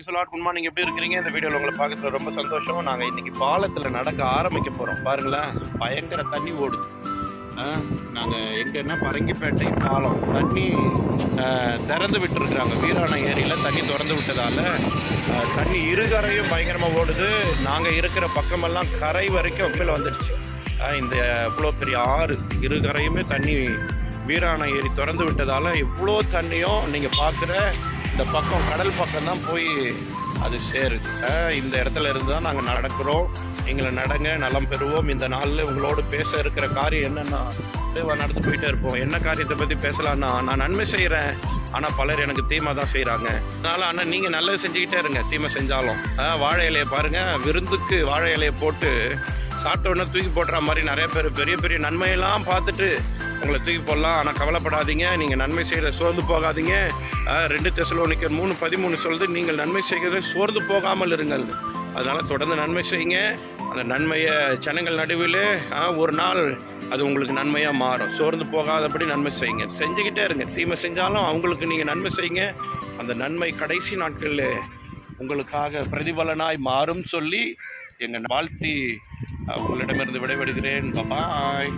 ஈஸ்வலாட் good நீங்கள் எப்படி இருக்கிறீங்க? இந்த வீடியோவில் உங்களை பார்க்கறதுல ரொம்ப சந்தோஷம். நாங்கள் இன்றைக்கி பாலத்தில் நடக்க ஆரம்பிக்க போகிறோம் பாருங்களேன் பயங்கர தண்ணி ஓடுது. நாங்கள் எங்கன்னா பரங்கிப்பேட்டை பாலம். தண்ணி திறந்து விட்டுருக்குறாங்க. வீராணை ஏரியில் தண்ணி திறந்து விட்டதால் தண்ணி இருகரையும் பயங்கரமாக ஓடுது. நாங்கள் இருக்கிற பக்கமெல்லாம் கரை வரைக்கும் கீழே வந்துடுச்சு. இந்த இவ்வளோ பெரிய ஆறு இருகரையுமே தண்ணி வீராணை ஏரி திறந்து விட்டதால் இவ்வளோ தண்ணியும் நீங்கள் பார்க்குற இந்த பக்கம் கடல் பக்கம் தான் போய் அது சேருது. இந்த இடத்துல இருந்து தான் நாங்கள் நடக்கிறோம். எங்களை நடங்க நலம் பெறுவோம். இந்த நாளில் உங்களோடு பேச இருக்கிற காரியம் என்னென்னா தேவா நடந்து போயிட்டே இருப்போம். என்ன காரியத்தை பற்றி பேசலாம்னா நான் நன்மை செய்கிறேன் ஆனால் பலர் எனக்கு தீமை தான் செய்கிறாங்க அதனால் ஆனால் நீங்கள் நல்லது செஞ்சுக்கிட்டே இருங்க. தீமை செஞ்சாலும். வாழை இலையை பாருங்கள் விருந்துக்கு வாழை இலையை போட்டு சாப்பிட்ட உடனே தூக்கி போடுற மாதிரி நிறைய பேர் பெரிய பெரிய நன்மையெல்லாம் பார்த்துட்டு உங்களை தூக்கி போடலாம். ஆனால் கவலைப்படாதீங்க. நீங்கள் நன்மை செய்கிற சோர்ந்து போகாதீங்க. ரெண்டு தெசலோனிக்கர் மூணு பதிமூணு சொல்லுது. நீங்கள் நன்மை செய்கிறத சோர்ந்து போகாமல் இருங்கள். அதனால் தொடர்ந்து நன்மை செய்யுங்க. அந்த நன்மையை ஜனங்கள் நடுவில் ஒரு நாள் அது உங்களுக்கு நன்மையாக மாறும். சோர்ந்து போகாதபடி நன்மை செய்யுங்க. செஞ்சுக்கிட்டே இருங்க. தீமை செஞ்சாலும் அவங்களுக்கு நீங்கள் நன்மை செய்யுங்க. அந்த நன்மை கடைசி நாட்களில் உங்களுக்காக பிரதிபலனாய் மாறும் சொல்லி எங்கள் வாழ்த்தி உங்களிடமிருந்து விடைபெறுகிறேன். பாய்